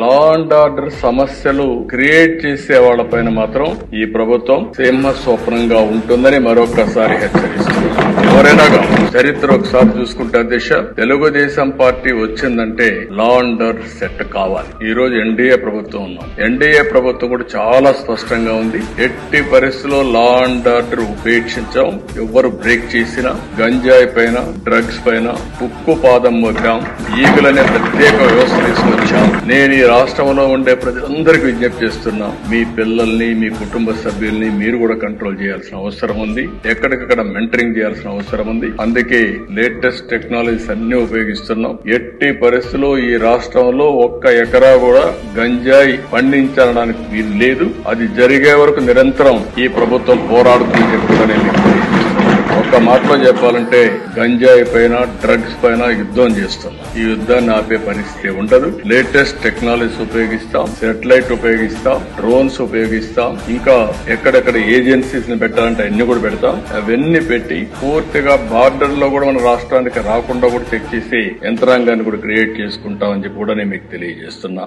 Law and order సమస్యలు create చేసే వాళ్ళపైన మాత్రం ఈ ప్రభుత్వం సింహ స్వప్నంగా ఉంటుందని మరొకసారి హెచ్చరిస్తుంది ఎవరైనా చరిత్ర ఒకసారి చూసుకుంటే దిశ తెలుగుదేశం పార్టీ వచ్చిందంటే లా ఆర్డర్ సెట్ కావాలి. ఈ రోజు ఎన్డీఏ ప్రభుత్వం ఉన్నాం. ఎన్డీఏ ప్రభుత్వం కూడా చాలా స్పష్టంగా ఉంది. ఎట్టి పరిస్థితుల్లో లా అండ్ ఆర్డర్ ఉపేక్షించాం. ఎవరు బ్రేక్ చేసినా గంజాయి పైన డ్రగ్స్ పైన ఉక్కు పాదం మోపాం ఈగులనే ప్రత్యేక వ్యవస్థ తీసుకొచ్చాం. నేను ఈ రాష్ట్రంలో ఉండే ప్రజలందరికీ విజ్ఞప్తి చేస్తున్నా మీ పిల్లల్ని మీ కుటుంబ సభ్యుల్ని మీరు కూడా కంట్రోల్ చేయాల్సిన అవసరం ఉంది. ఎక్కడికక్కడ మెంటరింగ్ చేయాల్సిన అవసరం అవసరం ఉంది. అందుకే లేటెస్ట్ టెక్నాలజీస్ అన్ని ఉపయోగిస్తున్నాం. ఎట్టి పరిస్థితుల్లో ఈ రాష్ట్రంలో ఒక్క ఎకరా కూడా గంజాయి పండించడానికి వీలు లేదు. అది జరిగే వరకు నిరంతరం ఈ ప్రభుత్వం పోరాడుతుందని చెప్పి కూడా నేను మీకు తెలియజేస్తున్నాను. ఒక్క మాటలో చెప్పాలంటే గంజాయి పైన డ్రగ్స్ పైన యుద్ధం చేస్తున్నాం. ఈ యుద్ధాన్ని ఆపే పరిస్థితి ఉండదు. లేటెస్ట్ టెక్నాలజీస్ ఉపయోగిస్తాం సెటిలైట్ ఉపయోగిస్తాం డ్రోన్స్ ఉపయోగిస్తాం. ఇంకా ఎక్కడెక్కడ ఏజెన్సీస్ని పెట్టాలంటే అన్ని కూడా పెడతాం. అవన్నీ పెట్టి పూర్తిగా బార్డర్లో కూడా మన రాష్ట్రానికి రాకుండా కూడా చెక్ చేసి యంత్రాంగాన్ని కూడా క్రియేట్ చేసుకుంటామని చెప్పి కూడా నేను మీకు తెలియజేస్తున్నా.